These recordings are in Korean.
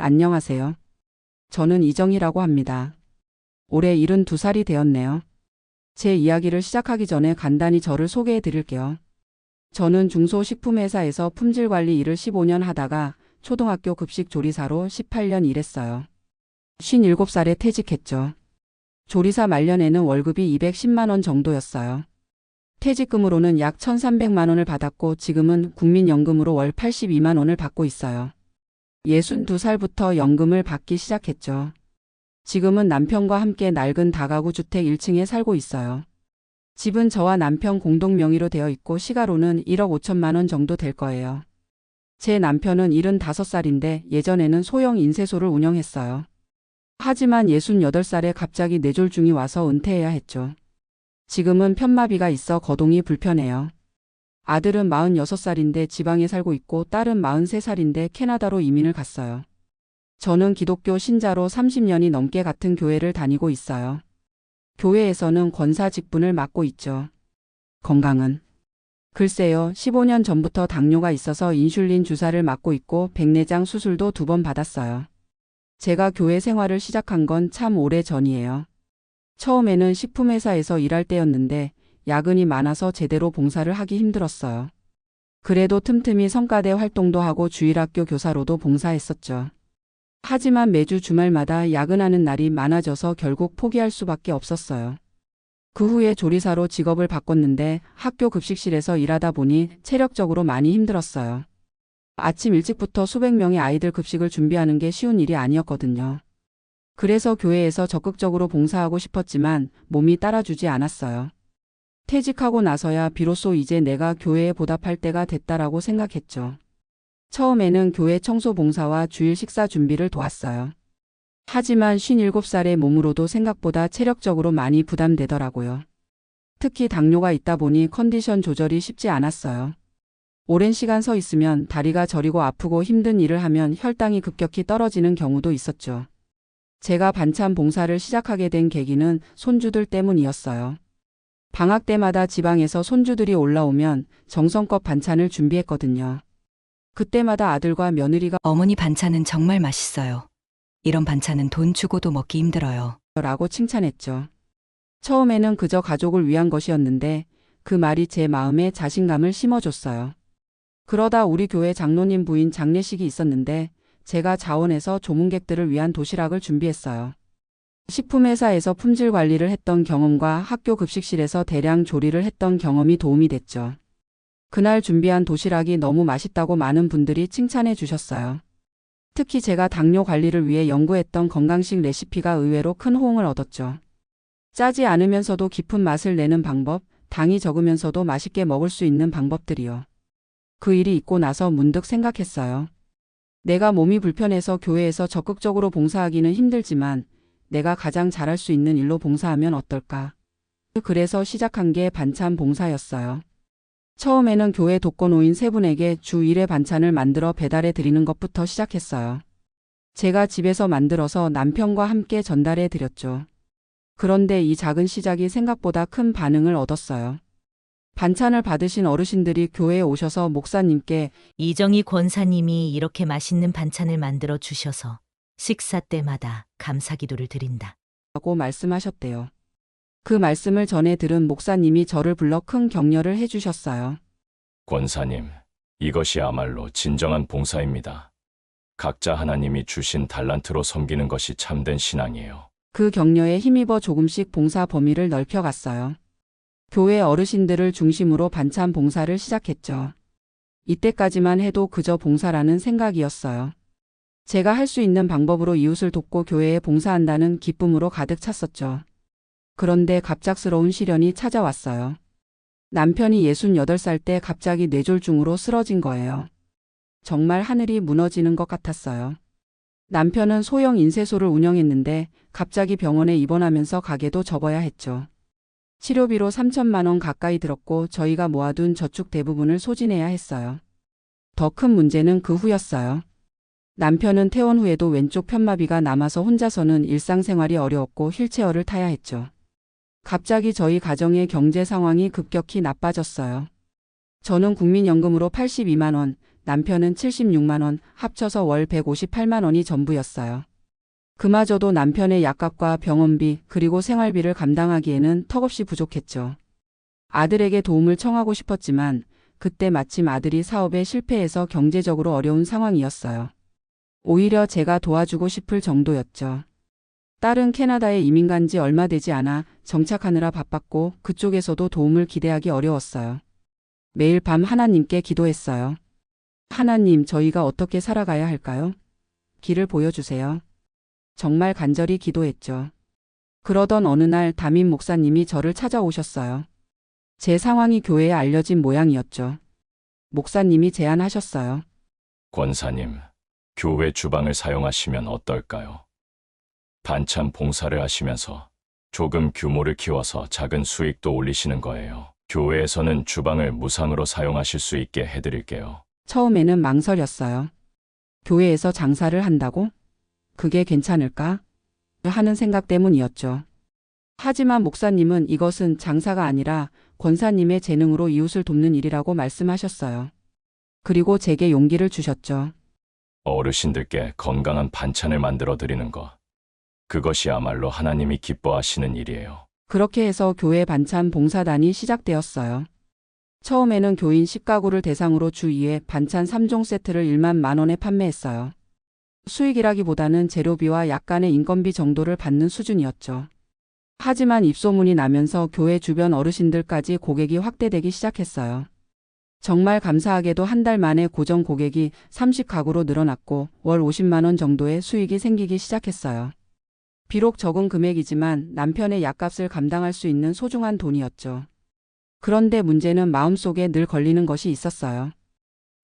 안녕하세요. 저는 이정희라고 합니다. 올해 72살이 되었네요. 제 이야기를 시작하기 전에 간단히 저를 소개해 드릴게요. 저는 중소식품회사에서 품질관리 일을 15년 하다가 초등학교 급식 조리사로 18년 일했어요. 57살에 퇴직했죠. 조리사 말년에는 월급이 210만원 정도였어요. 퇴직금으로는 약 1,300만원을 받았고 지금은 국민연금으로 월 82만원을 받고 있어요. 62살부터 연금을 받기 시작했죠. 지금은 남편과 함께 낡은 다가구 주택 1층에 살고 있어요. 집은 저와 남편 공동 명의로 되어 있고 시가로는 1억 5천만 원 정도 될 거예요. 제 남편은 75살인데 예전에는 소형 인쇄소를 운영했어요. 하지만 68살에 갑자기 뇌졸중이 와서 은퇴해야 했죠. 지금은 편마비가 있어 거동이 불편해요. 아들은 46살인데 지방에 살고 있고 딸은 43살인데 캐나다로 이민을 갔어요. 저는 기독교 신자로 30년이 넘게 같은 교회를 다니고 있어요. 교회에서는 권사 직분을 맡고 있죠. 건강은 글쎄요, 15년 전부터 당뇨가 있어서 인슐린 주사를 맞고 있고 백내장 수술도 두 번 받았어요. 제가 교회 생활을 시작한 건 참 오래 전이에요. 처음에는 식품회사에서 일할 때였는데 야근이 많아서 제대로 봉사를 하기 힘들었어요. 그래도 틈틈이 성가대 활동도 하고 주일학교 교사로도 봉사했었죠. 하지만 매주 주말마다 야근하는 날이 많아져서 결국 포기할 수밖에 없었어요. 그 후에 조리사로 직업을 바꿨는데 학교 급식실에서 일하다 보니 체력적으로 많이 힘들었어요. 아침 일찍부터 수백 명의 아이들 급식을 준비하는 게 쉬운 일이 아니었거든요. 그래서 교회에서 적극적으로 봉사하고 싶었지만 몸이 따라주지 않았어요. 퇴직하고 나서야 비로소 이제 내가 교회에 보답할 때가 됐다라고 생각했죠. 처음에는 교회 청소 봉사와 주일 식사 준비를 도왔어요. 하지만 57살의 몸으로도 생각보다 체력적으로 많이 부담되더라고요. 특히 당뇨가 있다 보니 컨디션 조절이 쉽지 않았어요. 오랜 시간 서 있으면 다리가 저리고 아프고 힘든 일을 하면 혈당이 급격히 떨어지는 경우도 있었죠. 제가 반찬 봉사를 시작하게 된 계기는 손주들 때문이었어요. 방학 때마다 지방에서 손주들이 올라오면 정성껏 반찬을 준비했거든요. 그때마다 아들과 며느리가 어머니 반찬은 정말 맛있어요. 이런 반찬은 돈 주고도 먹기 힘들어요. 라고 칭찬했죠. 처음에는 그저 가족을 위한 것이었는데 그 말이 제 마음에 자신감을 심어줬어요. 그러다 우리 교회 장로님 부인 장례식이 있었는데 제가 자원해서 조문객들을 위한 도시락을 준비했어요. 식품회사에서 품질 관리를 했던 경험과 학교 급식실에서 대량 조리를 했던 경험이 도움이 됐죠. 그날 준비한 도시락이 너무 맛있다고 많은 분들이 칭찬해 주셨어요. 특히 제가 당뇨 관리를 위해 연구했던 건강식 레시피가 의외로 큰 호응을 얻었죠. 짜지 않으면서도 깊은 맛을 내는 방법, 당이 적으면서도 맛있게 먹을 수 있는 방법들이요. 그 일이 있고 나서 문득 생각했어요. 내가 몸이 불편해서 교회에서 적극적으로 봉사하기는 힘들지만 내가 가장 잘할 수 있는 일로 봉사하면 어떨까? 그래서 시작한 게 반찬 봉사였어요. 처음에는 교회 독거노인 세 분에게 주 1회 반찬을 만들어 배달해 드리는 것부터 시작했어요. 제가 집에서 만들어서 남편과 함께 전달해 드렸죠. 그런데 이 작은 시작이 생각보다 큰 반응을 얻었어요. 반찬을 받으신 어르신들이 교회에 오셔서 목사님께 이정희 권사님이 이렇게 맛있는 반찬을 만들어 주셔서 식사 때마다 감사 기도를 드린다. 라고 말씀하셨대요. 그 말씀을 전해 들은 목사님이 저를 불러 큰 격려를 해주셨어요. 권사님, 이것이야말로 진정한 봉사입니다. 각자 하나님이 주신 달란트로 섬기는 것이 참된 신앙이에요. 그 격려에 힘입어 조금씩 봉사 범위를 넓혀갔어요. 교회 어르신들을 중심으로 반찬 봉사를 시작했죠. 이때까지만 해도 그저 봉사라는 생각이었어요. 제가 할 수 있는 방법으로 이웃을 돕고 교회에 봉사한다는 기쁨으로 가득 찼었죠. 그런데 갑작스러운 시련이 찾아왔어요. 남편이 68살 때 갑자기 뇌졸중으로 쓰러진 거예요. 정말 하늘이 무너지는 것 같았어요. 남편은 소형 인쇄소를 운영했는데 갑자기 병원에 입원하면서 가게도 접어야 했죠. 치료비로 3천만 원 가까이 들었고 저희가 모아둔 저축 대부분을 소진해야 했어요. 더 큰 문제는 그 후였어요. 남편은 퇴원 후에도 왼쪽 편마비가 남아서 혼자서는 일상생활이 어려웠고 휠체어를 타야 했죠. 갑자기 저희 가정의 경제 상황이 급격히 나빠졌어요. 저는 국민연금으로 82만 원, 남편은 76만 원, 합쳐서 월 158만 원이 전부였어요. 그마저도 남편의 약값과 병원비 그리고 생활비를 감당하기에는 턱없이 부족했죠. 아들에게 도움을 청하고 싶었지만 그때 마침 아들이 사업에 실패해서 경제적으로 어려운 상황이었어요. 오히려 제가 도와주고 싶을 정도였죠. 딸은 캐나다에 이민 간 지 얼마 되지 않아 정착하느라 바빴고 그쪽에서도 도움을 기대하기 어려웠어요. 매일 밤 하나님께 기도했어요. 하나님, 저희가 어떻게 살아가야 할까요? 길을 보여주세요. 정말 간절히 기도했죠. 그러던 어느 날 담임 목사님이 저를 찾아오셨어요. 제 상황이 교회에 알려진 모양이었죠. 목사님이 제안하셨어요. 권사님, 교회 주방을 사용하시면 어떨까요? 반찬 봉사를 하시면서 조금 규모를 키워서 작은 수익도 올리시는 거예요. 교회에서는 주방을 무상으로 사용하실 수 있게 해드릴게요. 처음에는 망설였어요. 교회에서 장사를 한다고? 그게 괜찮을까? 하는 생각 때문이었죠. 하지만 목사님은 이것은 장사가 아니라 권사님의 재능으로 이웃을 돕는 일이라고 말씀하셨어요. 그리고 제게 용기를 주셨죠. 어르신들께 건강한 반찬을 만들어 드리는 것. 그것이야말로 하나님이 기뻐하시는 일이에요. 그렇게 해서 교회 반찬 봉사단이 시작되었어요. 처음에는 교인 10가구를 대상으로 주 2회 반찬 3종 세트를 1만 만 원에 판매했어요. 수익이라기보다는 재료비와 약간의 인건비 정도를 받는 수준이었죠. 하지만 입소문이 나면서 교회 주변 어르신들까지 고객이 확대되기 시작했어요. 정말 감사하게도 한 달 만에 고정 고객이 30가구로 늘어났고 월 50만 원 정도의 수익이 생기기 시작했어요. 비록 적은 금액이지만 남편의 약값을 감당할 수 있는 소중한 돈이었죠. 그런데 문제는 마음속에 늘 걸리는 것이 있었어요.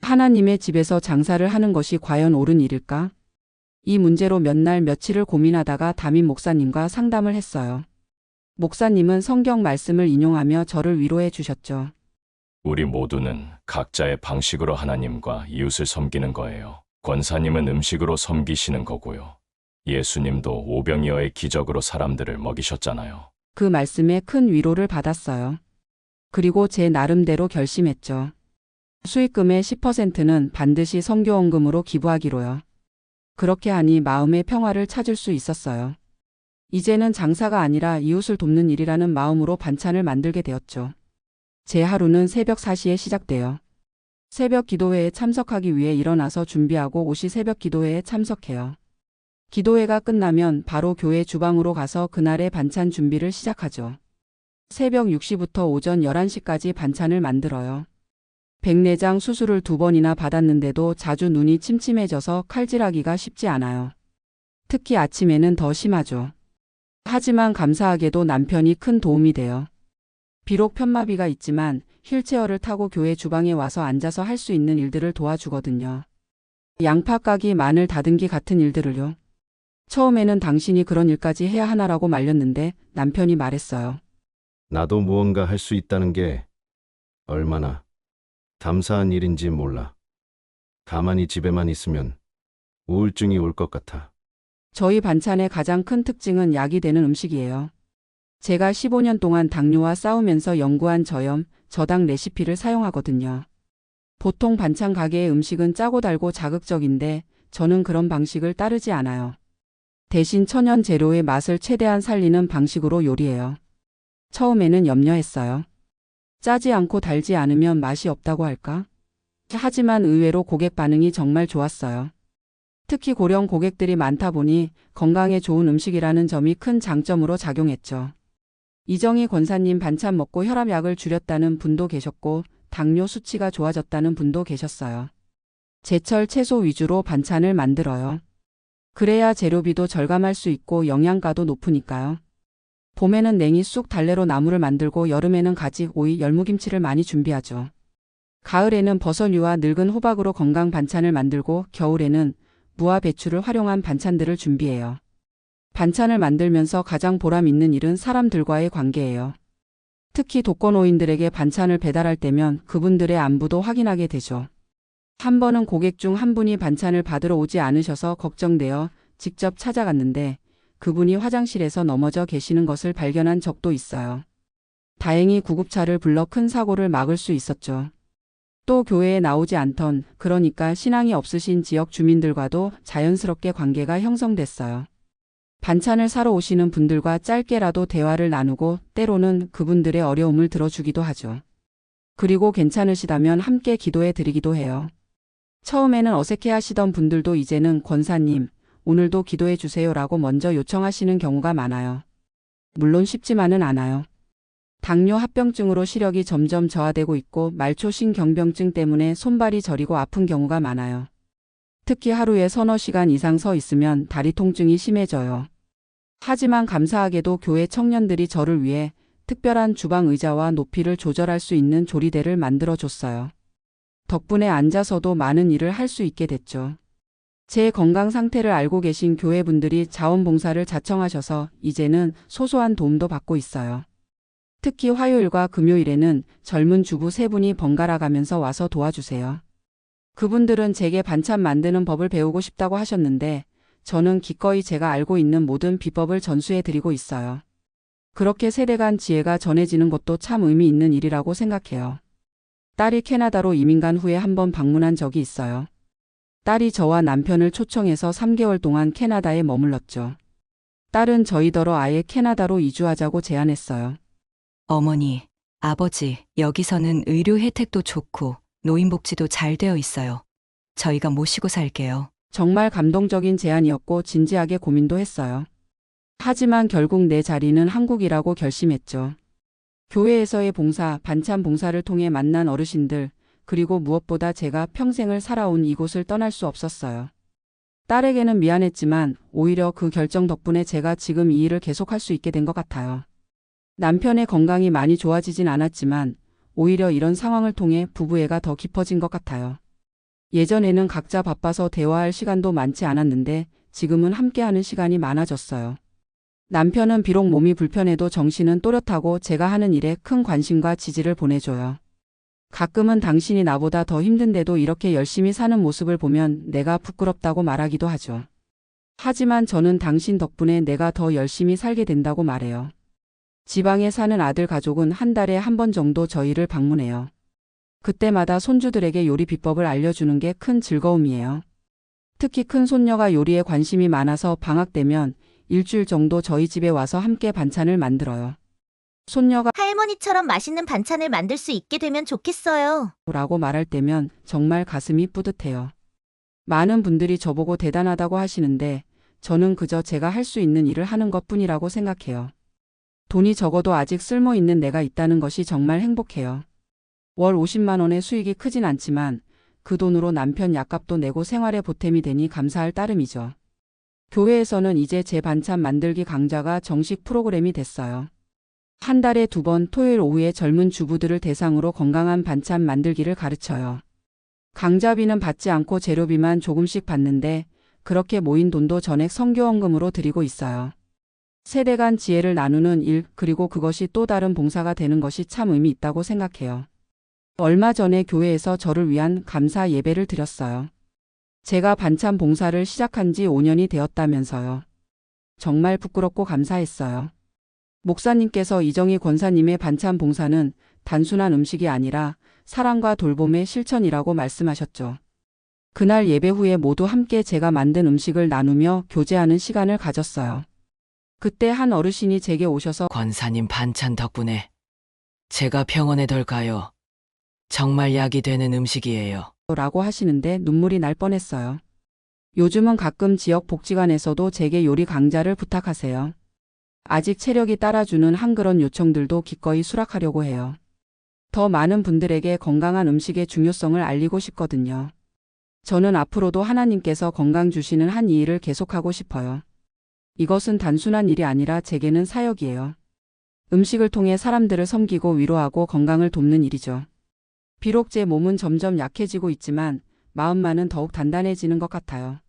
하나님의 집에서 장사를 하는 것이 과연 옳은 일일까? 이 문제로 몇 날 며칠을 고민하다가 담임 목사님과 상담을 했어요. 목사님은 성경 말씀을 인용하며 저를 위로해 주셨죠. 우리 모두는 각자의 방식으로 하나님과 이웃을 섬기는 거예요. 권사님은 음식으로 섬기시는 거고요. 예수님도 오병이어의 기적으로 사람들을 먹이셨잖아요. 그 말씀에 큰 위로를 받았어요. 그리고 제 나름대로 결심했죠. 수익금의 10%는 반드시 성교원금으로 기부하기로요. 그렇게 하니 마음의 평화를 찾을 수 있었어요. 이제는 장사가 아니라 이웃을 돕는 일이라는 마음으로 반찬을 만들게 되었죠. 제 하루는 새벽 4시에 시작돼요. 새벽 기도회에 참석하기 위해 일어나서 준비하고 오시 새벽 기도회에 참석해요. 기도회가 끝나면 바로 교회 주방으로 가서 그날의 반찬 준비를 시작하죠. 새벽 6시부터 오전 11시까지 반찬을 만들어요. 백내장 수술을 두 번이나 받았는데도 자주 눈이 침침해져서 칼질하기가 쉽지 않아요. 특히 아침에는 더 심하죠. 하지만 감사하게도 남편이 큰 도움이 돼요. 비록 편마비가 있지만 휠체어를 타고 교회 주방에 와서 앉아서 할 수 있는 일들을 도와주거든요. 양파 까기, 마늘 다듬기 같은 일들을요. 처음에는 당신이 그런 일까지 해야 하나라고 말렸는데 남편이 말했어요. 나도 무언가 할 수 있다는 게 얼마나 감사한 일인지 몰라. 가만히 집에만 있으면 우울증이 올 것 같아. 저희 반찬의 가장 큰 특징은 약이 되는 음식이에요. 제가 15년 동안 당뇨와 싸우면서 연구한 저염, 저당 레시피를 사용하거든요. 보통 반찬 가게의 음식은 짜고 달고 자극적인데 저는 그런 방식을 따르지 않아요. 대신 천연 재료의 맛을 최대한 살리는 방식으로 요리해요. 처음에는 염려했어요. 짜지 않고 달지 않으면 맛이 없다고 할까? 하지만 의외로 고객 반응이 정말 좋았어요. 특히 고령 고객들이 많다 보니 건강에 좋은 음식이라는 점이 큰 장점으로 작용했죠. 이정희 권사님 반찬 먹고 혈압약을 줄였다는 분도 계셨고 당뇨 수치가 좋아졌다는 분도 계셨어요. 제철 채소 위주로 반찬을 만들어요. 그래야 재료비도 절감할 수 있고 영양가도 높으니까요. 봄에는 냉이 쑥 달래로 나물을 만들고 여름에는 가지, 오이, 열무김치를 많이 준비하죠. 가을에는 버섯류와 늙은 호박으로 건강 반찬을 만들고 겨울에는 무와 배추를 활용한 반찬들을 준비해요. 반찬을 만들면서 가장 보람 있는 일은 사람들과의 관계예요. 특히 독거노인들에게 반찬을 배달할 때면 그분들의 안부도 확인하게 되죠. 한 번은 고객 중 한 분이 반찬을 받으러 오지 않으셔서 걱정되어 직접 찾아갔는데 그분이 화장실에서 넘어져 계시는 것을 발견한 적도 있어요. 다행히 구급차를 불러 큰 사고를 막을 수 있었죠. 또 교회에 나오지 않던 그러니까 신앙이 없으신 지역 주민들과도 자연스럽게 관계가 형성됐어요. 반찬을 사러 오시는 분들과 짧게라도 대화를 나누고 때로는 그분들의 어려움을 들어주기도 하죠. 그리고 괜찮으시다면 함께 기도해 드리기도 해요. 처음에는 어색해 하시던 분들도 이제는 권사님, 오늘도 기도해 주세요 라고 먼저 요청하시는 경우가 많아요. 물론 쉽지만은 않아요. 당뇨 합병증으로 시력이 점점 저하되고 있고 말초 신경병증 때문에 손발이 저리고 아픈 경우가 많아요. 특히 하루에 서너 시간 이상 서 있으면 다리 통증이 심해져요. 하지만 감사하게도 교회 청년들이 저를 위해 특별한 주방 의자와 높이를 조절할 수 있는 조리대를 만들어 줬어요. 덕분에 앉아서도 많은 일을 할 수 있게 됐죠. 제 건강 상태를 알고 계신 교회 분들이 자원봉사를 자청하셔서 이제는 소소한 도움도 받고 있어요. 특히 화요일과 금요일에는 젊은 주부 세 분이 번갈아 가면서 와서 도와주세요. 그분들은 제게 반찬 만드는 법을 배우고 싶다고 하셨는데 저는 기꺼이 제가 알고 있는 모든 비법을 전수해 드리고 있어요. 그렇게 세대 간 지혜가 전해지는 것도 참 의미 있는 일이라고 생각해요. 딸이 캐나다로 이민 간 후에 한 번 방문한 적이 있어요. 딸이 저와 남편을 초청해서 3개월 동안 캐나다에 머물렀죠. 딸은 저희더러 아예 캐나다로 이주하자고 제안했어요. 어머니, 아버지, 여기서는 의료 혜택도 좋고 노인복지도 잘 되어 있어요. 저희가 모시고 살게요. 정말 감동적인 제안이었고 진지하게 고민도 했어요. 하지만 결국 내 자리는 한국이라고 결심했죠. 교회에서의 봉사, 반찬 봉사를 통해 만난 어르신들, 그리고 무엇보다 제가 평생을 살아온 이곳을 떠날 수 없었어요. 딸에게는 미안했지만 오히려 그 결정 덕분에 제가 지금 이 일을 계속할 수 있게 된 것 같아요. 남편의 건강이 많이 좋아지진 않았지만 오히려 이런 상황을 통해 부부애가 더 깊어진 것 같아요. 예전에는 각자 바빠서 대화할 시간도 많지 않았는데 지금은 함께하는 시간이 많아졌어요. 남편은 비록 몸이 불편해도 정신은 또렷하고 제가 하는 일에 큰 관심과 지지를 보내줘요. 가끔은 당신이 나보다 더 힘든데도 이렇게 열심히 사는 모습을 보면 내가 부끄럽다고 말하기도 하죠. 하지만 저는 당신 덕분에 내가 더 열심히 살게 된다고 말해요. 지방에 사는 아들 가족은 한 달에 한 번 정도 저희를 방문해요. 그때마다 손주들에게 요리 비법을 알려주는 게 큰 즐거움이에요. 특히 큰 손녀가 요리에 관심이 많아서 방학 되면 일주일 정도 저희 집에 와서 함께 반찬을 만들어요. 손녀가 할머니처럼 맛있는 반찬을 만들 수 있게 되면 좋겠어요. 라고 말할 때면 정말 가슴이 뿌듯해요. 많은 분들이 저보고 대단하다고 하시는데 저는 그저 제가 할 수 있는 일을 하는 것 뿐이라고 생각해요. 돈이 적어도 아직 쓸모 있는 내가 있다는 것이 정말 행복해요. 월 50만 원의 수익이 크진 않지만 그 돈으로 남편 약값도 내고 생활에 보탬이 되니 감사할 따름이죠. 교회에서는 이제 제 반찬 만들기 강좌가 정식 프로그램이 됐어요. 한 달에 두 번 토요일 오후에 젊은 주부들을 대상으로 건강한 반찬 만들기를 가르쳐요. 강좌비는 받지 않고 재료비만 조금씩 받는데 그렇게 모인 돈도 전액 성교원금으로 드리고 있어요. 세대 간 지혜를 나누는 일, 그리고 그것이 또 다른 봉사가 되는 것이 참 의미 있다고 생각해요. 얼마 전에 교회에서 저를 위한 감사 예배를 드렸어요. 제가 반찬 봉사를 시작한 지 5년이 되었다면서요. 정말 부끄럽고 감사했어요. 목사님께서 이정희 권사님의 반찬 봉사는 단순한 음식이 아니라 사랑과 돌봄의 실천이라고 말씀하셨죠. 그날 예배 후에 모두 함께 제가 만든 음식을 나누며 교제하는 시간을 가졌어요. 그때 한 어르신이 제게 오셔서 권사님 반찬 덕분에 제가 병원에 덜 가요. 정말 약이 되는 음식이에요. 라고 하시는데 눈물이 날 뻔했어요. 요즘은 가끔 지역 복지관에서도 제게 요리 강좌를 부탁하세요. 아직 체력이 따라주는 한 그런 요청들도 기꺼이 수락하려고 해요. 더 많은 분들에게 건강한 음식의 중요성을 알리고 싶거든요. 저는 앞으로도 하나님께서 건강 주시는 한 이 일을 계속하고 싶어요. 이것은 단순한 일이 아니라 제게는 사역이에요. 음식을 통해 사람들을 섬기고 위로하고 건강을 돕는 일이죠. 비록 제 몸은 점점 약해지고 있지만 마음만은 더욱 단단해지는 것 같아요.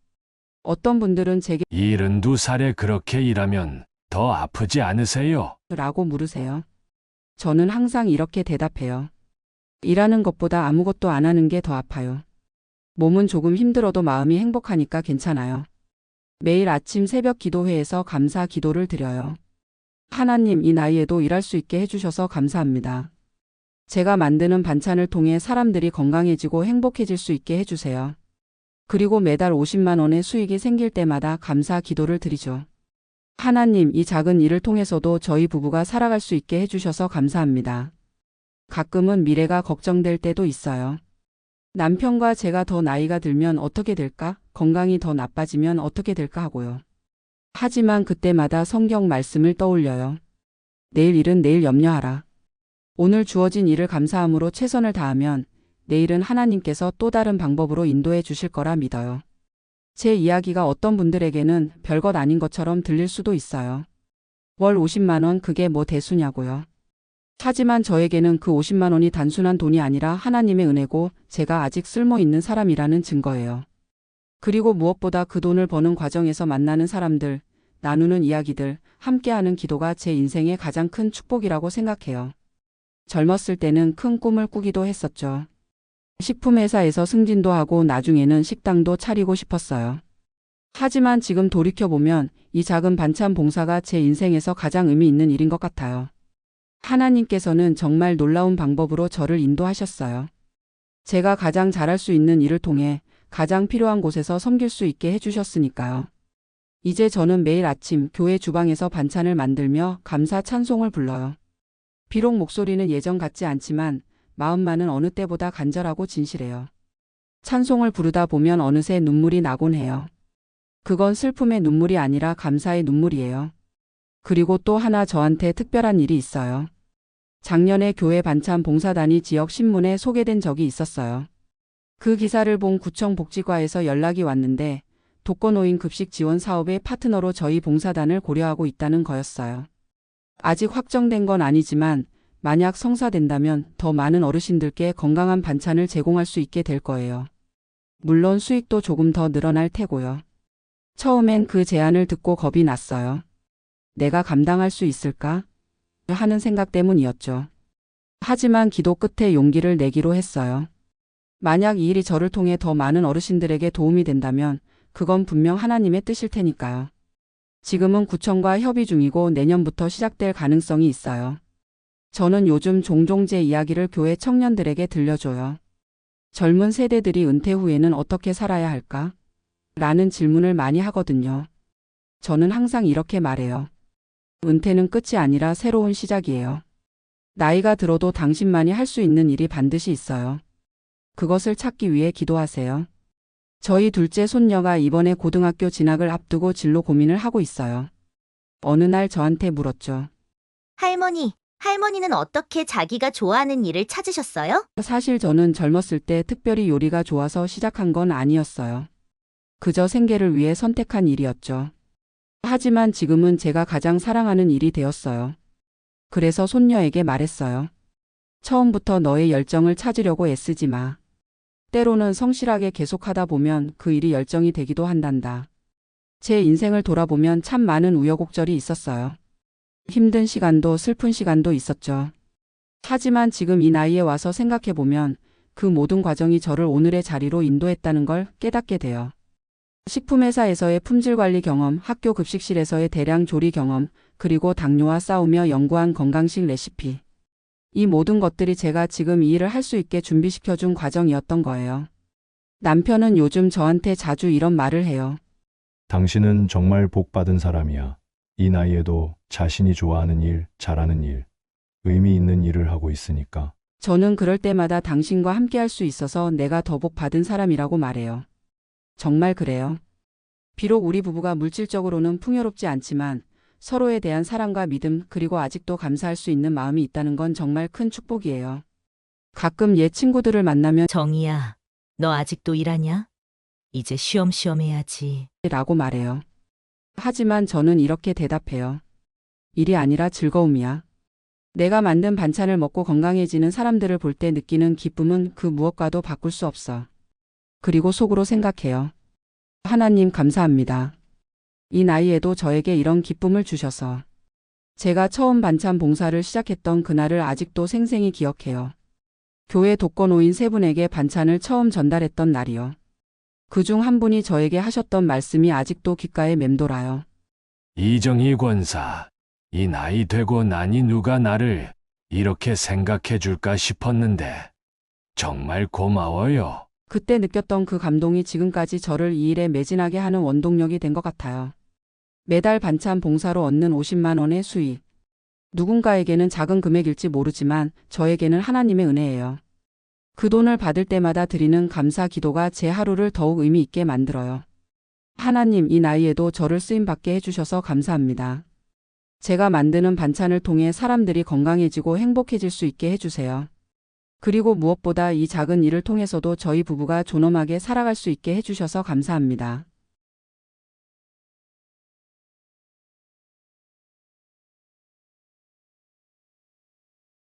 어떤 분들은 제게 72살에 그렇게 일하면 더 아프지 않으세요? 라고 물으세요. 저는 항상 이렇게 대답해요. 일하는 것보다 아무것도 안 하는 게 더 아파요. 몸은 조금 힘들어도 마음이 행복하니까 괜찮아요. 매일 아침 새벽 기도회에서 감사 기도를 드려요. 하나님 이 나이에도 일할 수 있게 해주셔서 감사합니다. 제가 만드는 반찬을 통해 사람들이 건강해지고 행복해질 수 있게 해주세요. 그리고 매달 50만 원의 수익이 생길 때마다 감사 기도를 드리죠. 하나님, 이 작은 일을 통해서도 저희 부부가 살아갈 수 있게 해주셔서 감사합니다. 가끔은 미래가 걱정될 때도 있어요. 남편과 제가 더 나이가 들면 어떻게 될까? 건강이 더 나빠지면 어떻게 될까 하고요. 하지만 그때마다 성경 말씀을 떠올려요. 내일 일은 내일 염려하라. 오늘 주어진 일을 감사함으로 최선을 다하면 내일은 하나님께서 또 다른 방법으로 인도해 주실 거라 믿어요. 제 이야기가 어떤 분들에게는 별것 아닌 것처럼 들릴 수도 있어요. 월 50만 원 그게 뭐 대수냐고요. 하지만 저에게는 그 50만 원이 단순한 돈이 아니라 하나님의 은혜고 제가 아직 쓸모 있는 사람이라는 증거예요. 그리고 무엇보다 그 돈을 버는 과정에서 만나는 사람들, 나누는 이야기들, 함께하는 기도가 제 인생의 가장 큰 축복이라고 생각해요. 젊었을 때는 큰 꿈을 꾸기도 했었죠. 식품회사에서 승진도 하고 나중에는 식당도 차리고 싶었어요. 하지만 지금 돌이켜보면 이 작은 반찬 봉사가 제 인생에서 가장 의미 있는 일인 것 같아요. 하나님께서는 정말 놀라운 방법으로 저를 인도하셨어요. 제가 가장 잘할 수 있는 일을 통해 가장 필요한 곳에서 섬길 수 있게 해주셨으니까요. 이제 저는 매일 아침 교회 주방에서 반찬을 만들며 감사 찬송을 불러요. 비록 목소리는 예전 같지 않지만 마음만은 어느 때보다 간절하고 진실해요. 찬송을 부르다 보면 어느새 눈물이 나곤 해요. 그건 슬픔의 눈물이 아니라 감사의 눈물이에요. 그리고 또 하나 저한테 특별한 일이 있어요. 작년에 교회 반찬 봉사단이 지역 신문에 소개된 적이 있었어요. 그 기사를 본 구청 복지과에서 연락이 왔는데 독거노인 급식 지원 사업의 파트너로 저희 봉사단을 고려하고 있다는 거였어요. 아직 확정된 건 아니지만 만약 성사된다면 더 많은 어르신들께 건강한 반찬을 제공할 수 있게 될 거예요. 물론 수익도 조금 더 늘어날 테고요. 처음엔 그 제안을 듣고 겁이 났어요. 내가 감당할 수 있을까? 하는 생각 때문이었죠. 하지만 기도 끝에 용기를 내기로 했어요. 만약 이 일이 저를 통해 더 많은 어르신들에게 도움이 된다면 그건 분명 하나님의 뜻일 테니까요. 지금은 구청과 협의 중이고 내년부터 시작될 가능성이 있어요. 저는 요즘 종종 제 이야기를 교회 청년들에게 들려줘요. 젊은 세대들이 은퇴 후에는 어떻게 살아야 할까? 라는 질문을 많이 하거든요. 저는 항상 이렇게 말해요. 은퇴는 끝이 아니라 새로운 시작이에요. 나이가 들어도 당신만이 할 수 있는 일이 반드시 있어요. 그것을 찾기 위해 기도하세요. 저희 둘째 손녀가 이번에 고등학교 진학을 앞두고 진로 고민을 하고 있어요. 어느 날 저한테 물었죠. 할머니, 할머니는 어떻게 자기가 좋아하는 일을 찾으셨어요? 사실 저는 젊었을 때 특별히 요리가 좋아서 시작한 건 아니었어요. 그저 생계를 위해 선택한 일이었죠. 하지만 지금은 제가 가장 사랑하는 일이 되었어요. 그래서 손녀에게 말했어요. 처음부터 너의 열정을 찾으려고 애쓰지 마. 때로는 성실하게 계속하다 보면 그 일이 열정이 되기도 한단다. 제 인생을 돌아보면 참 많은 우여곡절이 있었어요. 힘든 시간도 슬픈 시간도 있었죠. 하지만 지금 이 나이에 와서 생각해보면 그 모든 과정이 저를 오늘의 자리로 인도했다는 걸 깨닫게 돼요. 식품회사에서의 품질 관리 경험, 학교 급식실에서의 대량 조리 경험, 그리고 당뇨와 싸우며 연구한 건강식 레시피. 이 모든 것들이 제가 지금 이 일을 할 수 있게 준비시켜준 과정이었던 거예요. 남편은 요즘 저한테 자주 이런 말을 해요. 당신은 정말 복 받은 사람이야. 이 나이에도 자신이 좋아하는 일, 잘하는 일, 의미 있는 일을 하고 있으니까. 저는 그럴 때마다 당신과 함께 할 수 있어서 내가 더 복 받은 사람이라고 말해요. 정말 그래요. 비록 우리 부부가 물질적으로는 풍요롭지 않지만 서로에 대한 사랑과 믿음 그리고 아직도 감사할 수 있는 마음이 있다는 건 정말 큰 축복이에요. 가끔 옛 친구들을 만나면 정이야, 너 아직도 일하냐? 이제 쉬엄쉬엄 해야지. 라고 말해요. 하지만 저는 이렇게 대답해요. 일이 아니라 즐거움이야. 내가 만든 반찬을 먹고 건강해지는 사람들을 볼 때 느끼는 기쁨은 그 무엇과도 바꿀 수 없어. 그리고 속으로 생각해요. 하나님 감사합니다. 이 나이에도 저에게 이런 기쁨을 주셔서. 제가 처음 반찬 봉사를 시작했던 그날을 아직도 생생히 기억해요. 교회 독거노인 세 분에게 반찬을 처음 전달했던 날이요. 그 중 한 분이 저에게 하셨던 말씀이 아직도 귓가에 맴돌아요. 이정희 권사, 이 나이 되고 나니 누가 나를 이렇게 생각해 줄까 싶었는데 정말 고마워요. 그때 느꼈던 그 감동이 지금까지 저를 이 일에 매진하게 하는 원동력이 된 것 같아요. 매달 반찬 봉사로 얻는 50만 원의 수익. 누군가에게는 작은 금액일지 모르지만 저에게는 하나님의 은혜예요. 그 돈을 받을 때마다 드리는 감사 기도가 제 하루를 더욱 의미 있게 만들어요. 하나님 이 나이에도 저를 쓰임받게 해주셔서 감사합니다. 제가 만드는 반찬을 통해 사람들이 건강해지고 행복해질 수 있게 해주세요. 그리고 무엇보다 이 작은 일을 통해서도 저희 부부가 존엄하게 살아갈 수 있게 해주셔서 감사합니다.